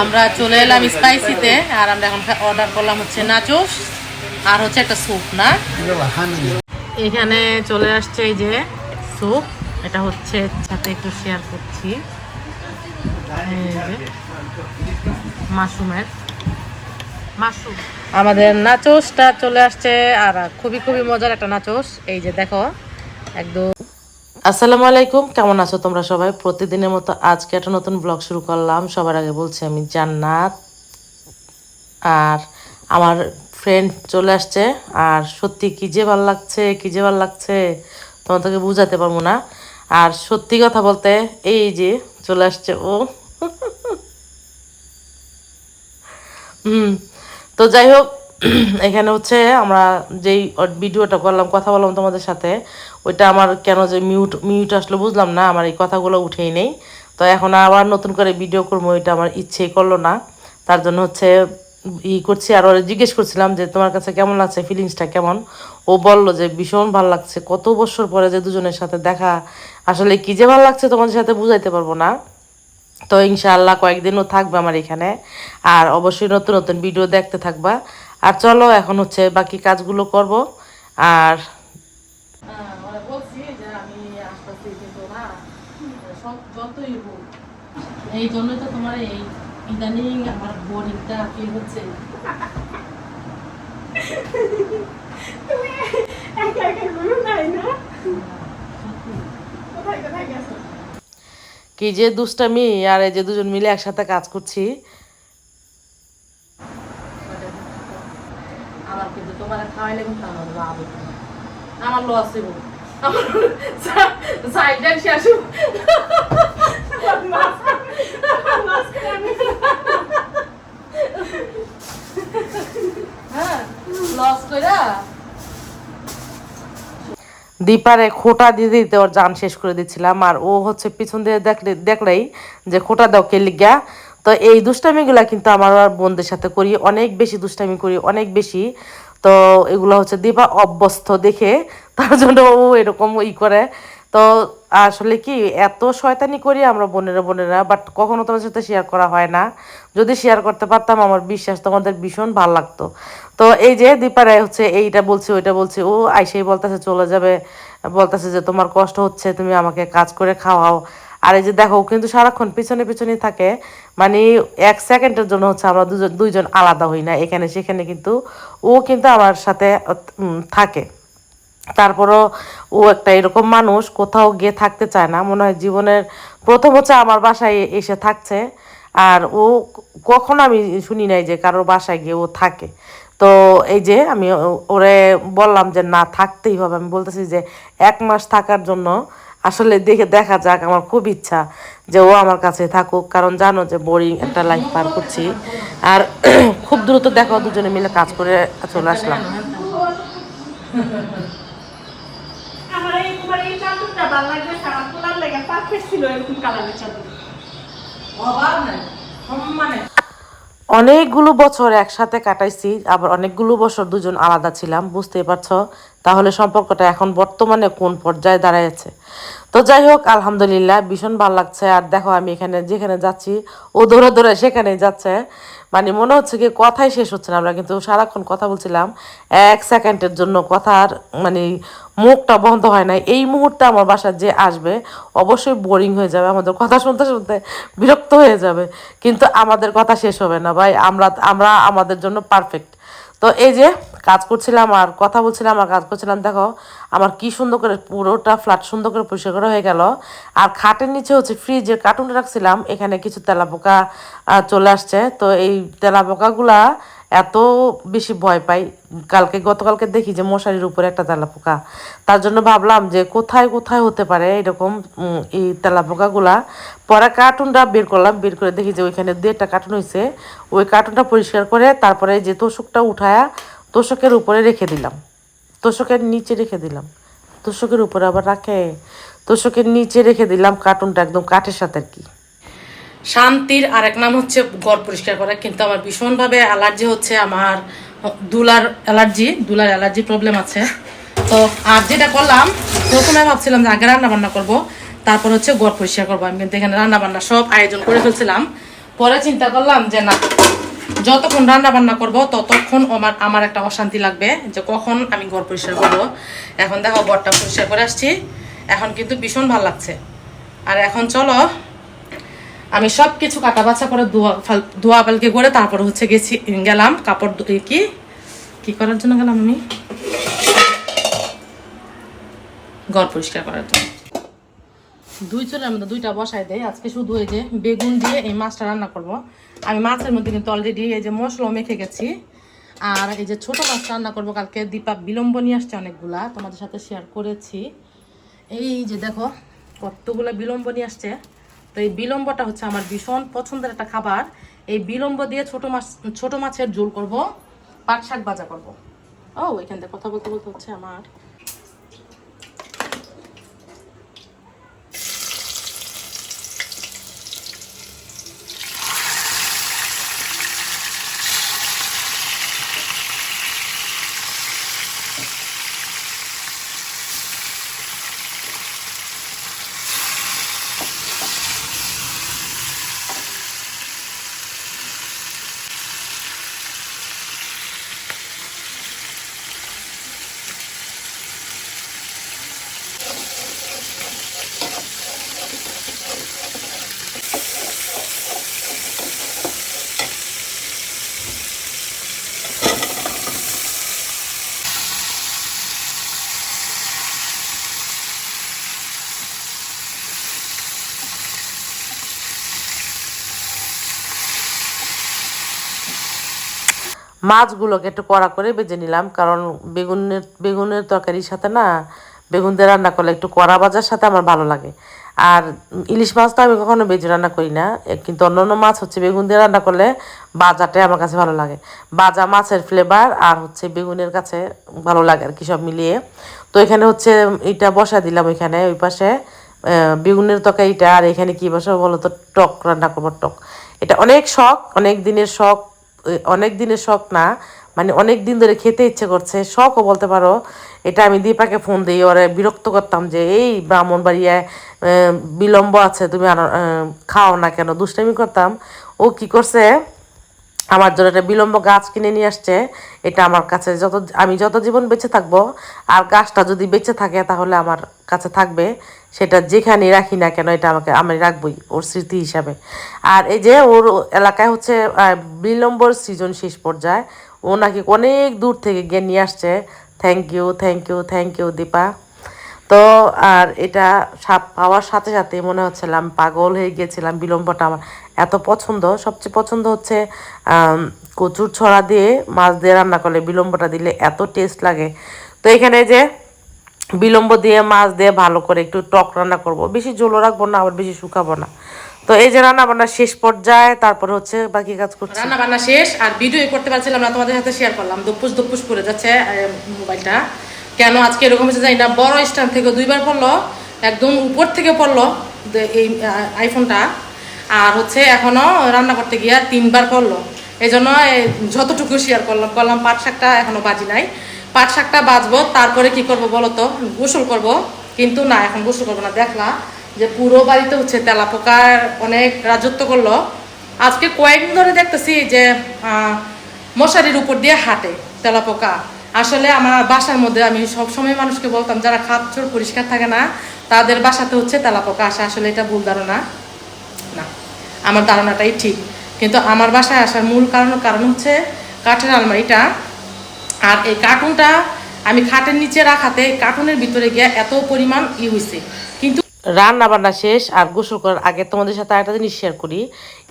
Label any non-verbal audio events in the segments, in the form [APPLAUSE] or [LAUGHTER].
আমরা চলে এলাম স্পাইসিতে আর আমরা এখন অর্ডার করলাম হচ্ছে নাচোস আর হচ্ছে একটা স্যুপ না? এখানে চলে আসছে এই যে স্যুপ এটা হচ্ছে সাথে একটু শেয়ার করছি। মাশরুমের। মাশরুম। আমাদের নাচোসটা চলে আসছে, আর খুবই খুবই মজার একটা নাচোস এই যে দেখো, একদম আসসালামু আলাইকুম, কেমন আছো তোমরা সবাই? প্রতিদিনের মতো আজকে একটা নতুন ব্লগ শুরু করলাম। সবার আগে বলছি, আমি জান্নাত। আর আমার ফ্রেন্ড চলে আসছে। আর সত্যি কি যে ভালো লাগছে, কি যে ভালো লাগছে, তোমাদেরকে বুঝাতে পারব না। আর সত্যি কথা বলতে, এই যে চলে আসছে ও। হুম, তো যাই হোক [CLEARS THROAT] এখানে হচ্ছে আমরা যেই ভিডিওটা করলাম, কথা বললাম তোমাদের সাথে, ওইটা আমার কেন যে মিউট মিউট আসলো বুঝলাম না, আমার এই কথাগুলো উঠেই নেই। তো এখন আবার নতুন করে ভিডিও করব ওইটা আমার ইচ্ছেই করল না। তার জন্য হচ্ছে ই করছি, আর ওরা জিজ্ঞেস করছিলাম যে, তোমার কাছে কেমন লাগছে ফিলিংসটা কেমন? ও বলল যে, ভীষণ ভালো লাগছে। কত বছর পরে যে দুজনের সাথে দেখা, আসলে কি যে ভালো লাগছে তোমাদের সাথে বুঝাইতে পারব না। তো ইনশাআল্লাহ কয়েকদিনও থাকবে আমার এখানে। আর অবশ্যই নতুন নতুন ভিডিও দেখতে থাকবা। আর চলো এখন হচ্ছে বাকি কাজগুলো করব। আর এই জন্যই তো তোমার এই ইদানিং আমার বোরিংটা ফিল হচ্ছে কি যে দুষ্টামি আর এই যে দুজন মিলে একসাথে কাজ করছি আমার কিন্তু তোমার খাওয়াইলে কিন্তু আমার লাভ। আমার আমার শেষ হ্যাঁ দীপারে খোটা দিয়ে দিতে ওর জান শেষ করে দিচ্ছিলাম, আর ও হচ্ছে পিছন দিয়ে দেখলে দেখলেই যে খোটা দাও কে লিগা। তো এই দুষ্টামিগুলা কিন্তু আমার আর বোনদের সাথে করি, অনেক বেশি দুষ্টামি করি, অনেক বেশি। তো এগুলো হচ্ছে দীপা অভ্যস্ত দেখে, তার জন্য ও এরকম ই করে। তো আসলে কি, এত শয়তানি করি আমরা বোনেরা বোনেরা বাট কখনো তোমার সাথে শেয়ার করা হয় না। যদি শেয়ার করতে পারতাম, আমার বিশ্বাস তোমাদের ভীষণ ভালো লাগতো। তো এই যে দীপারে হচ্ছে এইটা বলছে, ওইটা বলছে, ও আইসেই বলতেছে চলে যাবে। বলতেছে যে, তোমার কষ্ট হচ্ছে, তুমি আমাকে কাজ করে খাওয়াও। আর এই যে দেখো কিন্তু সারাক্ষণ পিছনে পিছনে থাকে। মানে এক সেকেন্ডের জন্য হচ্ছে আমরা দুজন দুইজন আলাদা হই না, এখানে সেখানে কিন্তু ও কিন্তু আমার সাথে থাকে। তারপরও ও একটা এরকম মানুষ, কোথাও গিয়ে থাকতে চায় না। মনে হয় জীবনের প্রথম হচ্ছে আমার বাসায় এসে থাকছে। আর ও কখনো আমি শুনি নাই যে কারোর বাসায় গিয়ে ও থাকে। তো এই যে আমি ওরে বললাম যে না, থাকতেই হবে। আমি বলতেছি যে এক মাস থাকার জন্য আসলে দেখে দেখা যাক আমার খুব ইচ্ছা যে ও আমার কাছে থাকুক কারণ জানো যে বোরিং একটা লাইফ পার করছি। আর [CLEARS THROAT] খুব দ্রুত দেখো দুজনে মিলে কাজ করে চলে আসলাম। অনেকগুলো বছর একসাথে কাটাইছি আবার অনেকগুলো বছর দুজন আলাদা ছিলাম বুঝতেই পারছ? তাহলে সম্পর্কটা এখন বর্তমানে কোন পর্যায়ে দাঁড়াইছে? তো যাই হোক আলহামদুলিল্লাহ, ভীষণ ভালো লাগছে। আর দেখো, আমি এখানে, যেখানে যাচ্ছি, ও দৌড়ে দৌড়ে সেখানেই যাচ্ছে। মানে মনে হচ্ছে কি, কথাই শেষ হচ্ছে না। আমরা কিন্তু সারাক্ষণ কথা বলছিলাম। এক সেকেন্ডের জন্য কথার মানে মুখটা বন্ধ হয় না এই মুহূর্তে আমার বাসায় যে আসবে, অবশ্যই বোরিং হয়ে যাবে। আমাদের কথা শুনতে শুনতে বিরক্ত হয়ে যাবে। কিন্তু আমাদের কথা শেষ হবে না, ভাই। আমরা আমরা আমাদের জন্য পারফেক্ট তো এই যে কাজ করছিলাম আর কথা বলছিলাম আর কাজ করছিলাম, দেখো, আমার কি সুন্দর করে পুরোটা ফ্ল্যাট সুন্দর করে পরিষ্কার করা হয়ে গেল। আর খাটের নিচে হচ্ছে ফ্রিজে কার্টুন রাখছিলাম, এখানে কিছু তেলাপোকা চলে আসছে। তো এই তেলাপোকাগুলা এত বেশি ভয় পাই। কালকে, গতকালকে দেখি যে মশারির উপরে একটা তেলাপোকা। তার জন্য ভাবলাম যে কোথায় কোথায় হতে পারে এরকম এই তেলাপোকাগুলা। পরে কার্টুনটা বের করলাম, বের করে দেখি যে ওইখানে দু একটা কার্টুন হয়েছে ওই কার্টুনটা পরিষ্কার করে তারপরে যে তোষকটা উঠায়া তোষকের উপরে রেখে দিলাম। তোষকের নিচে রেখে দিলাম। তোষকের উপরে আবার রাখে। তোষকের নিচে রেখে দিলাম কার্টুনটা একদম কাঠের সাথে আর কি। শান্তির আরেক নাম হচ্ছে ঘর পরিষ্কার করা, কিন্তু আমার ভীষণভাবে অ্যালার্জি হচ্ছে, আমার দুলার অ্যালার্জি দুলার অ্যালার্জি প্রবলেম আছে। তো আর যেটা করলাম, প্রথমে ভাবছিলাম যে আগে রান্না বান্না করব, তারপর হচ্ছে ঘর পরিষ্কার করব। আমি কিন্তু এখানে রান্না বান্না সব আয়োজন করে ফেলছিলাম। পরে চিন্তা করলাম যে না, যতক্ষণ রান্না বান্না করব, ততক্ষণ আমার আমার একটা অশান্তি লাগবে যে কখন আমি ঘর পরিষ্কার করব। এখন দেখো, ঘরটা পরিষ্কার করে আসছি। এখন কিন্তু ভীষণ ভালো লাগছে। আর এখন চলো আমি সব কিছু কাটা বাছা করে ধোয়া ফাল- ধোয়া পালকে করে তারপর হচ্ছে গেছি গেলাম কাপড় কি? কি করার জন্য গেলাম আমি? ঘর পরিষ্কার করার জন্য। দুই চুলের মধ্যে দুইটা বসাই দেয়। আজকে শুধু এই যে বেগুন দিয়ে এই মাছটা রান্না করব। আমি মাছের মধ্যে কিন্তু অলরেডি এই যে মশলা মেখে গেছি। আর এই যে ছোট মাছ রান্না করব কালকে, দীপা বিলম্ব নিয়ে আসছে অনেকগুলা, তোমাদের সাথে শেয়ার করেছি। এই যে দেখো, কতগুলো বিলম্ব নিয়ে আসছে। তো এই বিলম্বটা হচ্ছে আমার ভীষণ পছন্দের একটা খাবার। এই বিলম্ব দিয়ে ছোট মাছ, ছোট মাছের ঝোল করব, পাট শাক ভাজা করব। ও, এখান থেকে কথা বলতে বলতে হচ্ছে আমার মাছগুলোকে একটু কড়া করে বেজে নিলাম, কারণ বেগুনের বেগুনের তরকারির সাথে না বেগুন দিয়ে রান্না করলে একটু কড়া ভাজার সাথে আমার ভালো লাগে। আর ইলিশ মাছ তো আমি কখনো বেজে রান্না করি না কিন্তু অন্য অন্য মাছ হচ্ছে বেগুন দিয়ে রান্না করলে বাজাটাই আমার কাছে ভালো লাগে। বাজা মাছের ফ্লেভার আর হচ্ছে বেগুনের কাছে ভালো লাগে আর কি সব মিলিয়ে। তো এখানে হচ্ছে এটা বসা দিলাম ওইখানে, ওই পাশে বেগুনের তরকারিটা আর এখানে কি বসাবো বলো তো? টক রান্না করব, টক। এটা অনেক শখ, অনেক দিনের শখ অনেক দিনের শখ না মানে অনেক দিন ধরে খেতে ইচ্ছে করছে, শখও বলতে পারো। এটা আমি দীপাকে ফোন দিই, ওরে বিরক্ত করতাম যে, এই ব্রাহ্মণ বাড়িয়ায় বিলম্ব আছে, তুমি খাও না কেন? দুষ্টামি করতাম। ও কি করছে আমার জন্য একটা বিলম্ব গাছ কিনে নিয়ে আসছে। এটা আমার কাছে যত, আমি যত জীবন বেঁচে থাকব, আর গাছটা যদি বেঁচে থাকে তাহলে আমার কাছে থাকবে, সেটা যেখানে রাখি না কেন, এটা আমাকে, আমি রাখবই ওর স্মৃতি হিসাবে। আর এই যে ওর এলাকায় হচ্ছে বিলম্বর সিজন শেষ পর্যায়ে, ও নাকি অনেক দূর থেকে গিয়ে নিয়ে আসছে। Thank you thank you thank you Dipa. তো আর এটা সাপ পাওয়ার সাথে সাথে মনে হচ্ছিলাম পাগল হয়ে গিয়েছিলাম, বিলম্বটা আমার এত পছন্দ। সবচেয়ে পছন্দ হচ্ছে কচুর ছড়া দিয়ে মাছ দিয়ে রান্না করলে বিলম্বটা দিলে এত টেস্ট লাগে। তো এখানে যে বিলম্ব দিয়ে মাছ দিয়ে ভালো করে একটু টক রান্না করব। বেশি ঝোলও রাখব না, আবার বেশি শুকাবো না। তো এই যে রান্না বান্না শেষ পর্যায়ে, তারপরে হচ্ছে বাকি কাজ করছি। রান্না বান্না শেষ, আর ভিডিও করতে পারছিলাম না, তোমাদের সাথে শেয়ার করলাম। দুপুস দুপুস করে যাচ্ছে মোবাইলটা। কেন আজকে এরকম হচ্ছে জানি না, বড় স্ট্যান্ড থেকে দুইবার পড়ল, একদম উপর থেকে পড়ল এই আইফোনটা আর হচ্ছে এখনও রান্না করতে গিয়ে তিনবার পড়ল। এই জন্য যতটুকু শেয়ার করলাম করলাম পাট শাকটা এখনও বাজি নাই। পাট শাকটা বাজবো, তারপরে কি করব বলো তো? গোসল করব। কিন্তু না, এখন গোসল করব না। দেখলা যে পুরো বাড়িতে হচ্ছে তেলা পোকার অনেক রাজত্ব করল। আজকে কয়েকদিন ধরে দেখতেছি যে মশারির উপর দিয়ে হাঁটে তেলা পোকা আসলে আমার বাসার মধ্যে আমি সবসময় মানুষকে বলতাম, যারা খাত চোর পরিষ্কার থাকে না, তাদের বাসাতে হচ্ছে তেলা পোকা আসে। আসলে এটা ভুল ধারণা। না, আমার ধারণাটাই ঠিক। কিন্তু আমার বাসায় আসার মূল কারণ কারণ হচ্ছে কাঠের আলমারিটা। আর এই কার্টুনটা আমি খাটের নিচে রাখাতে কার্টুনের ভিতরে গিয়ে এত পরিমাণ ই হয়েছে কিন্তু রান্না বান্না শেষ আর গোসল করার আগে তোমাদের সাথে একটা জিনিস শেয়ার করি।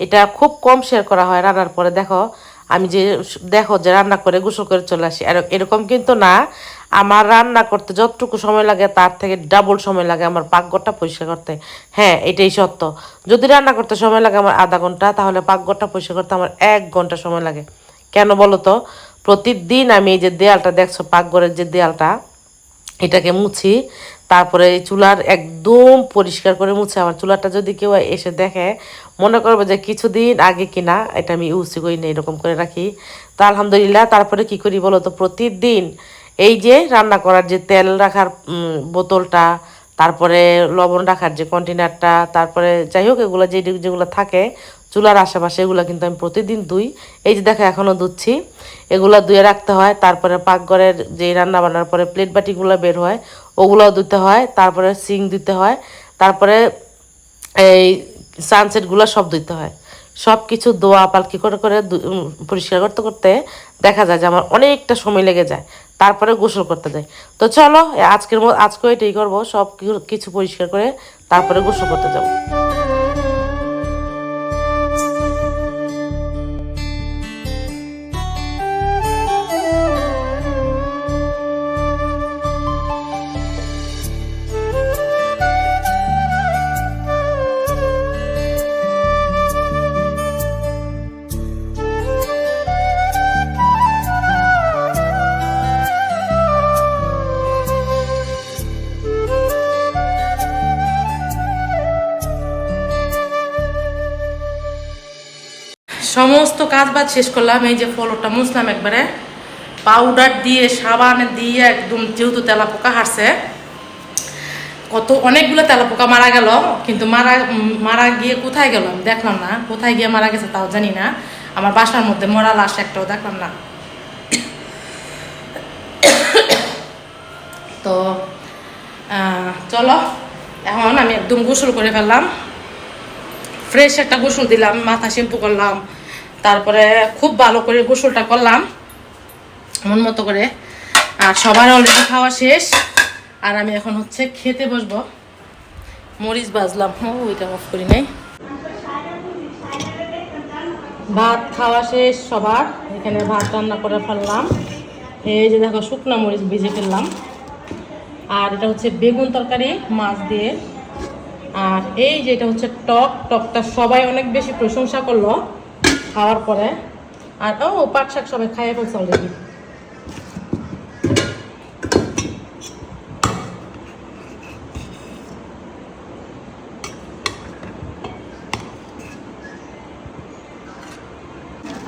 এটা খুব কম শেয়ার করা হয় রান্নার পরে। দেখো আমি যে দেখো যে রান্না করে গোসল করে চলে আসি। আর এরকম কিন্তু না, আমার রান্না করতে যতটুকু সময় লাগে তার থেকে ডাবল সময় লাগে আমার পাকঘরটা পরিষ্কার করতে। হ্যাঁ এটাই সত্য। যদি রান্না করতে সময় লাগে আমার আধা ঘণ্টা, তাহলে পাকঘরটা পরিষ্কার করতে আমার এক ঘণ্টা সময় লাগে। কেন বলো তো? প্রতিদিন আমি এই যে দেয়ালটা দেখছ, পাকঘরের যে দেয়ালটা, এটাকে মুছি, তারপরে চুলার একদম পরিষ্কার করে মুছে আমার চুলাটা যদি কেউ এসে দেখে মনে করব যে কিছুদিন আগে কিনা এটা আমি ইউজ করি না এরকম করে রাখি। তো আলহামদুলিল্লাহ, তারপরে কি করি বলো তো? প্রতিদিন এই যে রান্না করার যে তেল রাখার বোতলটা, তারপরে লবণ রাখার যে কন্টেনারটা তারপরে যাই হোক, এগুলো যে যেগুলো থাকে, চুলার আশেপাশে এগুলো কিন্তু আমি প্রতিদিন ধুই। এই যে দেখো এখনও ধুচ্ছি। এগুলো ধুয়ে রাখতে হয়, তারপরে পাকঘরের যে রান্না বান্নার পরে প্লেট বাটিগুলো বের হয়, ওগুলোও ধুতে হয়, তারপরে সিং দিতে হয়, তারপরে এই সানসেটগুলো সব ধুইতে হয়। সব কিছু দোয়া পালকি করে করে পরিষ্কার করতে করতে দেখা যায় যে আমার অনেকটা সময় লেগে যায়। তারপরে গোসল করতে যাই। তো চলো আজকের মতো আজকে এটাই করব সব কিছু পরিষ্কার করে তারপরে গোসল করতে যাব। সমস্ত কাজ বাজ শেষ করলাম, এই যে ফলটা মুছলাম একবারে। পাউডার দিয়ে, সাবান দিয়ে একদম যেহেতু তেলা পোকা হারছে, কত অনেকগুলো তেলা পোকা মারা গেল, কিন্তু মারা মারা গিয়ে কোথায় গেল দেখলাম না। কোথায় গিয়ে মারা গেছে তাও জানি না। আমার বাসার মধ্যে মরা লাশ একটাও দেখলাম না। তো চলো, এখন আমি একদম গোসল করে ফেললাম। ফ্রেশ একটা গোসল দিলাম, মাথা শ্যাম্পু করলাম। তারপরে খুব ভালো করে গোসলটা করলাম, মন মতো করে। আর সবার অলরেডি খাওয়া শেষ। আর আমি এখন হচ্ছে খেতে বসবো। মরিচ বাজলাম ও, ওইটা অফ করি নাই। ভাত খাওয়া শেষ সবার। এখানে ভাত রান্না করে ফেললাম। এই যে দেখো, শুকনো মরিচ ভেজে ফেললাম। আর এটা হচ্ছে বেগুন তরকারি, মাছ দিয়ে। আর এই যে এটা হচ্ছে টক, টকটা সবাই অনেক বেশি প্রশংসা করল। খাওয়ার পরে, আর, ও, পাট শাক সবাই খাইয়ে ফেলছে অলরেডি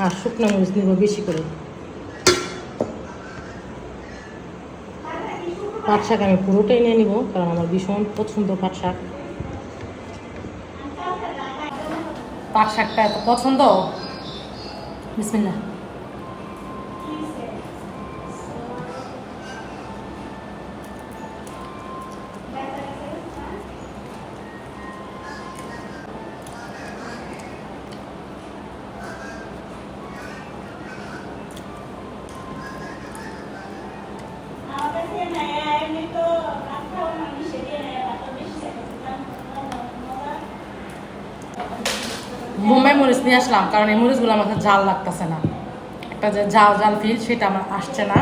আর শুকনো মরিচ নিব বেশি করে। পাট শাক আমি পুরোটাই নিয়ে নিব, কারণ আমার ভীষণ পছন্দ পাট শাক। পাট শাকটা এত পছন্দ? بسم الله. কারণ এই মরিচগুলো আমার জাল লাগতেছে না। একটা যে জাল জাল ফিল সেটা আমার আসছে না।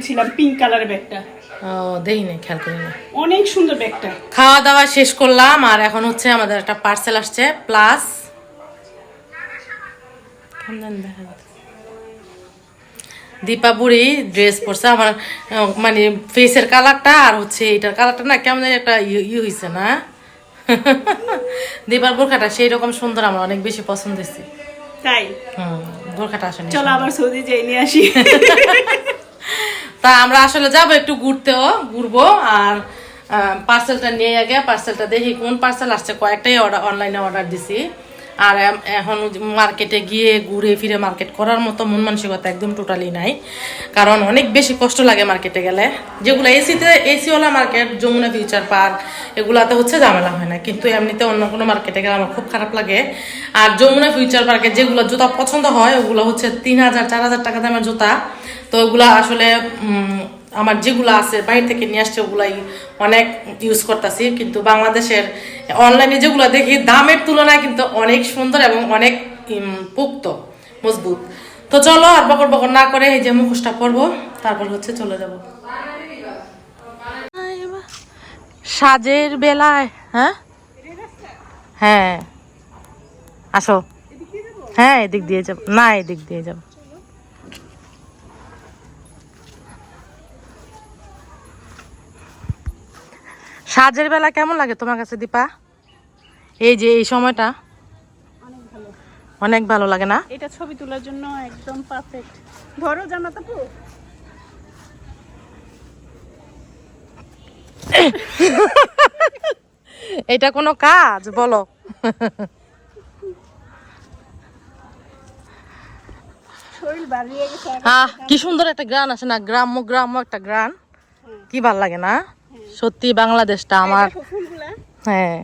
তুলছিলাম পিঙ্ক কালারের ব্যাগটা। ও দেই না খেয়াল করি না অনেক সুন্দর ব্যাগটা। খাওয়া দাওয়া শেষ করলাম আর এখন হচ্ছে আমাদের একটা পার্সেল আসছে প্লাস দীপাবুড়ি ড্রেস পরছে আমার মানে ফেসের কালারটা আর হচ্ছে এটার কালারটা না কেমন একটা ই হয়েছে না। [LAUGHS] দীপার বোরখাটা সেই রকম সুন্দর আমার অনেক বেশি পছন্দ হয়েছে তাই? হুম বোরখাটা আসেনি চলো আবার সৌদি যাই নিয়ে আসি। [LAUGHS] তা আমরা আসলে যাব একটু ঘুরতেও ঘুরবো। আর পার্সেলটা নিয়ে আগে পার্সেলটা দেখি কোন পার্সেল আসছে। কয়েকটাই অর্ডার অনলাইনে অর্ডার দিছি। আর এখন মার্কেটে গিয়ে ঘুরে ফিরে মার্কেট করার মতো মন মানসিকতা একদম টোটালি নাই। কারণ অনেক বেশি কষ্ট লাগে মার্কেটে গেলে। যেগুলো এসিতে এসিওয়ালা মার্কেট যমুনা ফিউচার পার্ক এগুলাতে হচ্ছে ঝামেলা হয় না। কিন্তু এমনিতে অন্য কোনো মার্কেটে গেলে আমার খুব খারাপ লাগে। আর যমুনা ফিউচার পার্কে যেগুলো জুতা পছন্দ হয়, ওগুলো হচ্ছে তিন হাজার, চার হাজার টাকা দামের জুতা। তো ওগুলা আসলে আমার যেগুলো আছে, বাইরে থেকে নিয়ে আসছে, ওগুলাই অনেক ইউজ করতেছি। কিন্তু বাংলাদেশের অনলাইনে যেগুলো দেখি, দামের তুলনায় কিন্তু অনেক সুন্দর এবং অনেক পোক্ত, মজবুত। তো চলো আর বকর বকর না করে এই যে মুখোশটা পরবো, তারপর হচ্ছে চলে যাব। সাজের বেলায় হ্যাঁ? হ্যাঁ। আসো। হ্যাঁ এদিক দিয়ে যাব। না, এদিক দিয়ে যাব। সাজের বেলা কেমন লাগে তোমার কাছে দীপা? এই যে এই সময়টা অনেক ভালো লাগে না? এটা ছবি তোলার জন্য একদম পারফেক্ট ধরো জানা তাপু এটা কোনো কাজ বলো। কি সুন্দর একটা গ্রান আছে না? গ্রাম্য গ্রাম্য একটা গ্রান কি ভালো লাগে না? সত্যি বাংলাদেশটা আমার হ্যাঁ।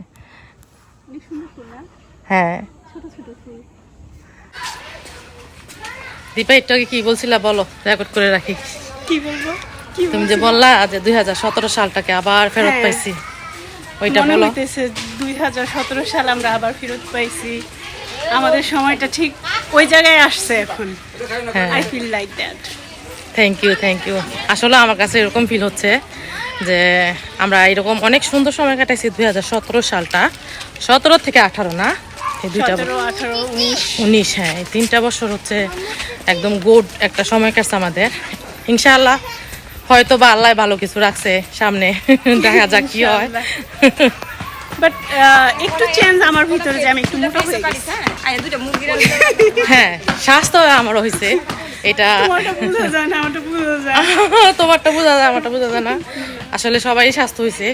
হ্যাঁ। দীপা একটু আগে কি বলছিলা বলো? রেকর্ড করে রাখি। কি বলব? তুমি যে বললা যে দুই হাজার সতেরো সালটাকে আবার ফেরত হ্যাঁ। পাইছি। ওইটা মনে বলো। হইতেছে দুই হাজার সতেরো সাল আমরা আবার ফেরত পাইছি। আমাদের সময়টা ঠিক ওই জায়গায় আসছে এখন। I feel like that thank you thank you আসলে আমার কাছে এরকম ফিল হচ্ছে যে আমরা এরকম অনেক সুন্দর সময় কাটাইছি দুই হাজার সতেরো সালটা। সতেরো থেকে আঠারো না? এই দুইটা উনিশ। উনিশ হ্যাঁ এই তিনটা বছর হচ্ছে একদম গুড একটা সময় কাটছে আমাদের। ইনশাআল্লাহ হয়তো বা আল্লাহ ভালো কিছু রাখছে সামনে। [LAUGHS] দেখা যাক কি হয়। বাট একটু চেঞ্জ আমার ভিতরে যে আমি একটু মোটা হয়ে গেছি। হ্যাঁ স্বাস্থ্য আমারও হয়েছে। এটা তোমারটা বোঝা যায় আমারটা বোঝা যায়। [LAUGHS] তোমারটা বোঝা যায় আমারটা বোঝা যায় না। আসলে সবারই স্বাস্থ্য হয়েছে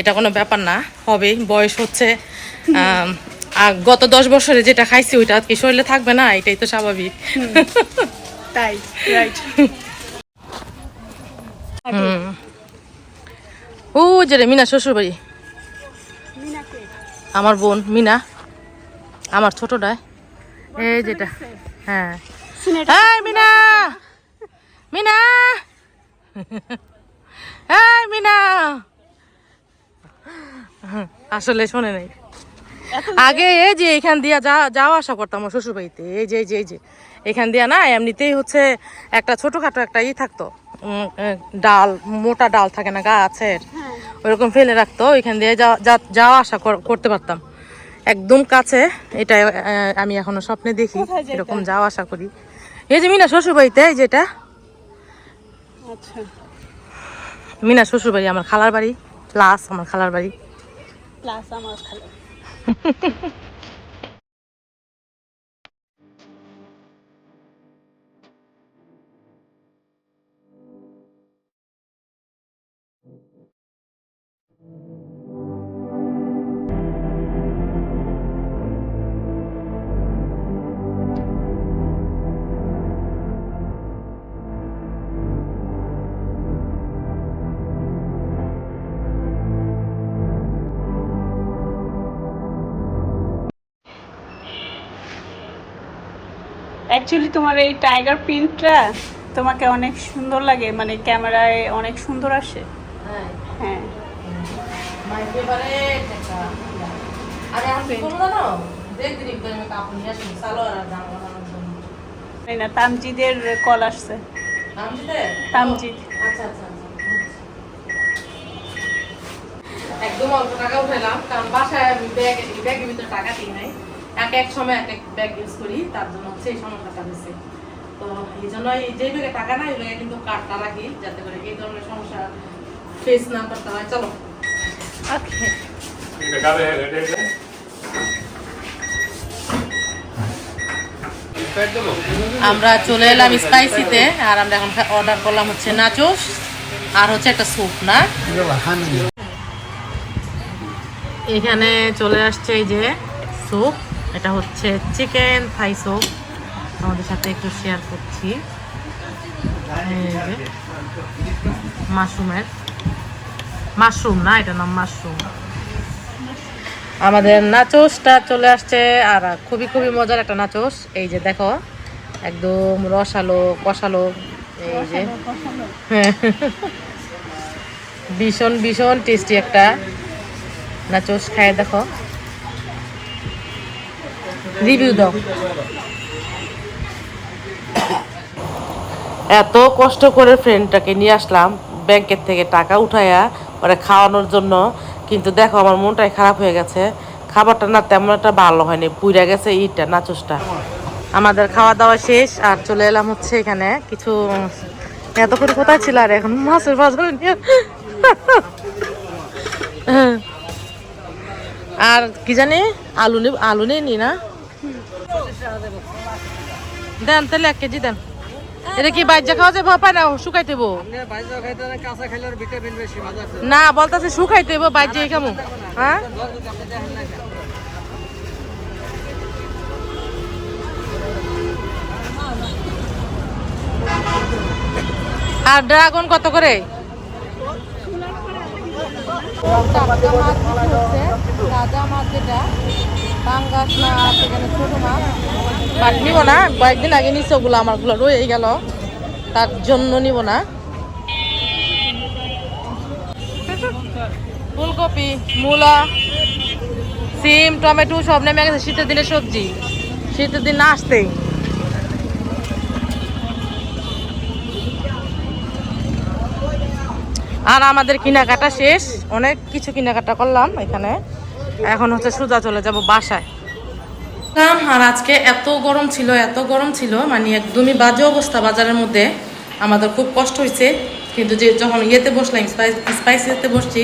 এটা কোনো ব্যাপার না হবেই বয়স হচ্ছে গত দশ বছরে যেটা খাইছি ওইটা কি শরীরে থাকবে না এটাই তো স্বাভাবিক। তাই রাইট ও যে রে মিনা শ্বশুর বাড়ি আমার বোন মিনা। আমার ছোটটায় এই যেটা হ্যাঁ। এই মিনা মিনা এই মিনা আসলে শোনে নাই। আগে এই যে এখান দিয়া যা যাওয়া আসা করতাম আমার শ্বশুর বাড়িতে এই যে এই যে এই যে এখান দিয়া না এমনিতেই হচ্ছে একটা ছোটখাটো একটা ই থাকতো ডাল মোটা ডাল থাকে না গাছের ওইরকম ফেলে রাখতো ওইখান দিয়ে যাওয়া আসা কর- করতে পারতাম। একদম কাছে এটা আমি এখনও স্বপ্নে দেখি এরকম যাওয়া আসা করি। এই যে মিনা শ্বশুর বাড়িতে এই যেটা আচ্ছা। মিনা শ্বশুর বাড়ি আমার খালার বাড়ি প্লাস আমার খালার বাড়ি। প্লাস আমার খালো [LAUGHS] অ্যাকচুয়ালি তোমার এই টাইগার প্রিন্টটা তোমাকে অনেক সুন্দর লাগে মানে ক্যামেরায় অনেক সুন্দর আসে। হ্যাঁ। এই না তামজিদের কল আসছে। তামজিদ। আচ্ছা আচ্ছা আচ্ছা একদম অল্প টাকা উঠাইলাম কারণ বাসায় ব্যাগ ব্যাগের ভিতরে টাকা দিই নাই। এক এক সময় এক এক ব্যাগ ইউজ করি তার জন্য হচ্ছে এই সময় টাকা দিচ্ছে তো এই জন্য এই যে ব্যাগে টাকা নাই ওই ব্যাগে কিন্তু কার্ডটা রাখি যাতে করে এই ধরনের সমস্যা ফেস না করতে হয়। চলো। ওকে আমরা চলে এলাম স্পাইসিতে আর আমরা এখন অর্ডার করলাম হচ্ছে নাচোস আর হচ্ছে একটা স্যুপ না? এখানে চলে আসছে এই যে স্যুপ এটা হচ্ছে চিকেন থাই সোপ আমাদের সাথে একটু শেয়ার করছি। মাশরুমের। মাশরুম না এটা নাম মাশরুম। আমাদের নাচোসটা চলে আসছে আর খুবই খুবই মজার একটা নাচোস। এই যে দেখো একদম রসালো কষালো। এই যে। ভীষণ ভীষণ টেস্টি একটা নাচোস। খায় দেখো। রিভিউ দাও। এত কষ্ট করে ফ্রেন্ডটাকে নিয়ে আসলাম, ব্যাংকের থেকে টাকা উঠাইয়া ওরা খাওয়ানোর জন্য। কিন্তু দেখো, আমার মনটাই খারাপ হয়ে গেছে। খাবারটা না তেমন একটা ভালো হয়নি, পুইরা গেছে ইটটা নাচোসটা। আমাদের খাওয়া দাওয়া শেষ, আর চলে এলাম হচ্ছে এখানে কিছু এতক্ষণ কোথায় ছিল আর এখন মাছের বাজারে নিয়ে। আর কি জানি, আলু নি আলু নেই নি না। দেন তাহলে এক কেজি দেন। এটা কি বাইজা খাওয়া যাবে না, শুকাই দেবো না, বলতেছে শুকাই দেবো বাইজা খামু। হ্যাঁ? আর ড্রাগন কত করে? টাটকা মাছ পাঙ্গাস মাছ এখানে ছোট বাট নিব না, কয়েকদিন আগে নিচ্ছে ওগুলো আমারগুলো রয়ে গেল। তার জন্য নিব না। ফুলকপি, মূলা, সিম, টমেটো সব নেমে গেছে শীতের দিনে সবজি। শীতের দিন না আসতেই। আর আমাদের কেনাকাটা শেষ। অনেক কিছু কেনাকাটা করলাম এখানে। এখন হচ্ছে সোজা চলে যাব বাসায়। আর আজকে এত গরম ছিল, এত গরম ছিল মানে একদমই বাজে অবস্থা বাজারের মধ্যে। আমাদের খুব কষ্ট হয়েছে, কিন্তু যে যখন ইয়েতে বসলাম স্পাইসিতে বসছি,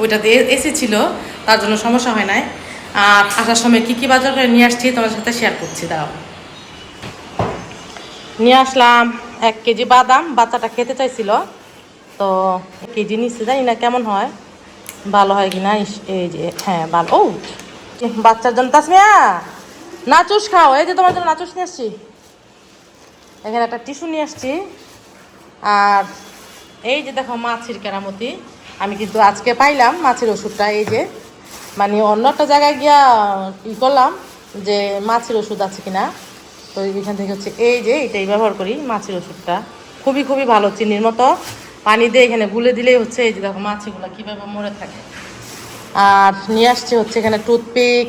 ওইটাতে এসি ছিল, তার জন্য সমস্যা হয় নাই। আর আসার সময় কি কি বাজার করে নিয়ে আসছি, তোমার সাথে শেয়ার করছি দাও নিয়ে আসলাম এক কেজি বাদাম, বাচ্চাটা খেতে চাইছিল। তো কেজি নিচ্ছে জানি না কেমন হয়। ভালো হয় কিনা? এই যে হ্যাঁ ভালো। ও বাচ্চার জন্য, তাসমিয়া, নাচুস খাও। এই যে তোমার জন্য নাচুস নিয়ে আসছি। এখানে একটা টিস্যু নিয়ে আসছি। আর এই যে দেখো মাছের কেরামতি, আমি কিন্তু আজকে পাইলাম মাছের ওষুধটা, এই যে। মানে অন্য একটা জায়গায় গিয়া ই করলাম যে মাছের ওষুধ আছে কিনা। তো এখান থেকে হচ্ছে এই যে এটাই ব্যবহার করি মাছের ওষুধটা। খুবই খুবই ভালো, চিনির মতো। পানি দিয়ে এখানে গুলে দিলেই হচ্ছে, এই যে দেখো মাছিগুলো কীভাবে মরে থাকে। আর নিয়ে আসছি হচ্ছে এখানে টুথপিক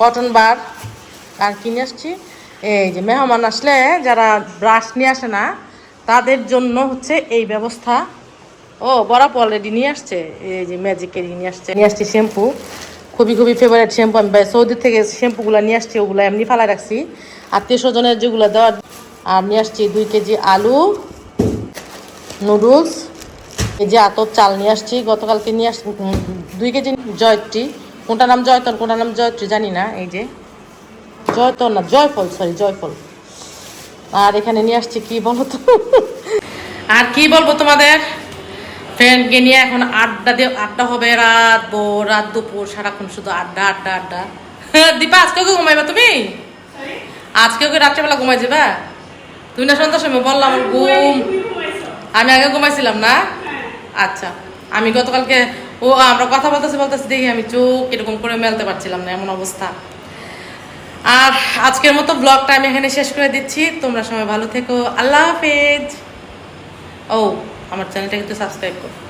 কটন বার আর কি নিয়ে আসছি? এই যে মেহমান আসলে যারা ব্রাশ নিয়ে আসে না, তাদের জন্য হচ্ছে এই ব্যবস্থা। ও, বরাপ অলরেডি নিয়ে আসছে, এই যে ম্যাজিকের নিয়ে আসছে। নিয়ে আসছি শ্যাম্পু খুবই খুবই ফেভারিট শ্যাম্পু আমি সৌদি থেকে শ্যাম্পুগুলো নিয়ে আসছি, ওগুলো এমনি ফালাই রাখছি। আত্মীয় স্বজনের যেগুলো দেওয়ার আর নিয়ে আসছি দুই কেজি আলু নুডলস এই যে আতর চাল নিয়ে আসছি গতকালকে নিয়ে আস দুই কেজি জয়ত্রী কোনটা নাম জয়তন কোনটা নাম জয়ত্রী জানি না এই যে। জয়তন না জয়ফল সরি জয়ফল। আর এখানে নিয়ে আসছি কি বলো তো? আর কি বলব তোমাদের? ফ্রেন্ডকে নিয়ে এখন আড্ডা দিয়ে আড্ডা হবে রাত ভোর রাত দুপুর সারাক্ষণ শুধু আড্ডা আড্ডা আড্ডা। দীপা আজকেও কি ঘুমাইবা তুমি? আজকেও কি রাত্রেবেলা ঘুমাই যাবা? তুমি না সন্ধ্যার সময় বললাম ঘুম। আমি আগে ঘুমাইছিলাম না? আচ্ছা আমি গতকালকে ও আমরা কথা বলতেছি বলতেছি দেখি আমি চোখ এরকম করে মেলতে পারছিলাম না এমন অবস্থা। আর আজকের মতো ব্লগটা আমি এখানে শেষ করে দিচ্ছি। তোমরা সবাই ভালো থেকো। আল্লাহ হাফেজ। ও আমার চ্যানেলটা কিন্তু সাবস্ক্রাইব করো।